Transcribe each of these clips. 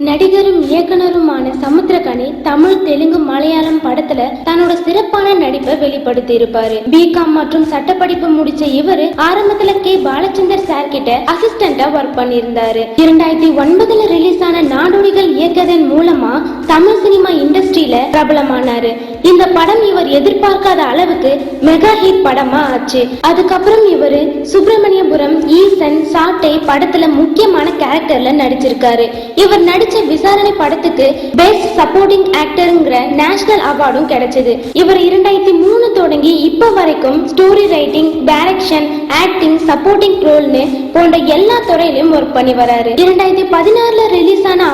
நடிகரும் இயக்குனருமான சமுத்திரகனி தமிழ் தெலுங்கு மலையாளம் படத்துல தன்னோட சிறப்பான நடிப்பை வெளிப்படுத்தி இருப்பாரு பிகாம் மற்றும் சட்டப்படிப்பு முடிச்ச இவரு ஆரம்பத்துல கே பாலச்சந்தர் சார் கிட்ட அசிஸ்டண்டா ஒர்க் பண்ணியிருந்தாரு. இரண்டாயிரத்தி ஒன்பதுல ரிலீஸ் ஆன நாடோடிகள் இயக்கதன் மூலமா தமிழ் சினிமா இண்டஸ்ட்ரியில பிரபலமானாரு. இந்த படம் இவர் எதிர்பார்க்காத அளவுக்கு மெகா ஹிட் படமா ஆச்சு. அதுக்கப்புறம் இவரு சுப்பிரமணியபுரம் ஈசன் சாட்டை படத்துல முக்கியமான கேரக்டர்ல நடிச்சிருக்காரு. இவர் நடிச்ச விசாரணை படத்துக்கு பெஸ்ட் சப்போர்ட்டிங் ஆக்டருங்கிற நேஷனல் அவார்டும் கிடைச்சது. இவர் இரண்டாயிரத்தி மூணு தொடங்கி இப்ப வரைக்கும் story writing direction acting supporting ரோல்னு போன்ற எல்லா துறையிலும் ஒர்க் பண்ணி வராரு. இரண்டாயிரத்தி பதினாறுல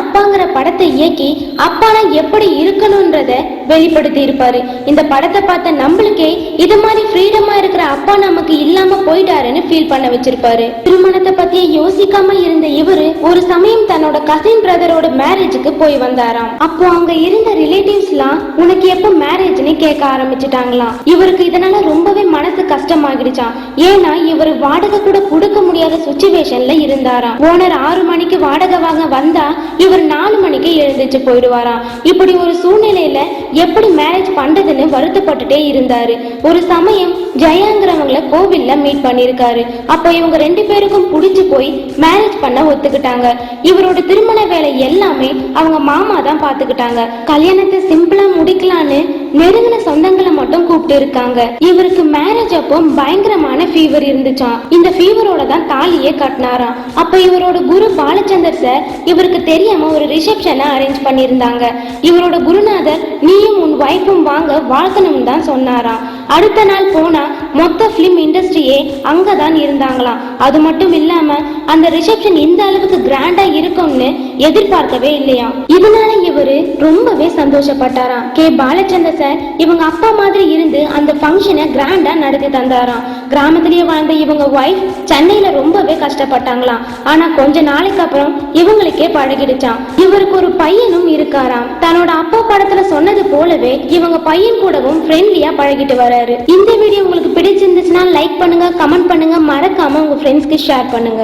அப்பாங்கிற படத்தை இயக்கி அப்பானா எப்படி இருக்கணும்ன்றத வெளிப்படுத்தி இருப்பாரு இந்த படத்தை பார்த்த நம்மளுக்கே இது மாதிரி ஃப்ரீடமா இருக்கிற அப்பா நமக்கு இல்லாம போயிட்டாருன்னு ஃபீல் பண்ண வச்சிருப்பாரு. திருமணத்தை பத்தியே யோசிக்காம இருந்த இவரு ஒரு சமயம் தன்னோட கசின் பிரதரோட மேரேஜுக்கு போய் வந்தாராம். அப்போ அங்க இருந்த ரிலேட்டிவ்ஸ்லாம் உனக்கு எப்போ மேரேஜ்னு கேட்க ஆரம்பிச்சிட்டாங்களாம்? இவருக்கு இதனால ரொம்பவே மனசு கஷ்டம் கஷ்டமாகிடுச்சாம் ஏன்னா இவர் வாடகை கூட கொடுக்க முடியாத சுச்சுவேஷன்ல இருந்தாராம். ஓனர் ஆறு மணிக்கு வாடகை வாங்க வந்தா இவர் நாலு மணிக்கு எழுந்திருச்சு போயிடுவாராம். இப்படி ஒரு சூழ்நிலையில எப்படி மேரேஜ் பண்றதுன்னு வருத்தப்பட்டுட்டே இருந்தாரு. ஒரு சமயம் ஜெயாங்கிறவங்கள கோவில்ல மீட் பண்ணிருக்காரு அப்போ இவங்க ரெண்டு பேருக்கும் பிடிச்சு போய் மேரேஜ் பண்ண ஒத்துக்கிட்டாங்க. இவரோட திருமண வேலை எல்லாமே அவங்க மாமா தான் பாத்துக்கிட்டாங்க கல்யாணத்தை சிம்பிளா முடிக்கலான்னு நெருங்கின சொந்தங்களை மட்டும் கூப்பிட்டு இருக்காங்க. இவருக்கு மேரேஜ் அப்போ பயங்கரமான ஃபீவர் இருந்துச்சாம். இந்த ஃபீவரோட தான் தாலியே கட்டினாராம். அப்ப இவரோட குரு பாலச்சந்தர் சார் இவருக்கு தெரியாம ஒரு ரிசப்ஷனை அரேஞ்ச் பண்ணியிருந்தாங்க. இவரோட குருநாதர் நீயும் உன் ஒய்ஃபும் வாங்க வாழ்த்தணும் தான் சொன்னாராம். அடுத்த நாள் போனா மொத்த ஃபிலிம் இண்டஸ்ட்ரியே அங்கதான் இருந்தாங்களாம். அது மட்டும் இல்லாம அந்த ரிசப்ஷன் இந்த அளவுக்கு கிராண்டா இருக்கும்னு எதிர்பார்க்கவே இல்லையா? இதனால இவரு ரொம்பவே சந்தோஷப்பட்டாராம். கே. பாலச்சந்தர் சார் இவங்க அப்பா மாதிரி இருந்து அந்த ஃபங்க்ஷனை கிராண்டா நடத்தி தந்தாராம். கிராமத்திலேயே வாழ்ந்த இவங்க ஒய்ஃப் சென்னையில ரொம்பவே கஷ்டப்பட்டாங்களாம். ஆனா கொஞ்ச நாளைக்கு அப்புறம் இவங்களுக்கே பழகிடுச்சான் இவருக்கு ஒரு பையனும் இருக்காராம். தன்னோட அப்பா படத்துல போலவே இவங்க பையன் கூடவும் ஃப்ரெண்ட்லியா பழகிட்டு வராரு. இந்த வீடியோ உங்களுக்கு பிடிச்சிருந்துச்சுன்னா லைக் பண்ணுங்க கமெண்ட் பண்ணுங்க. மறக்காம உங்க ஃப்ரெண்ட்ஸ்க்கு ஷேர் பண்ணுங்க.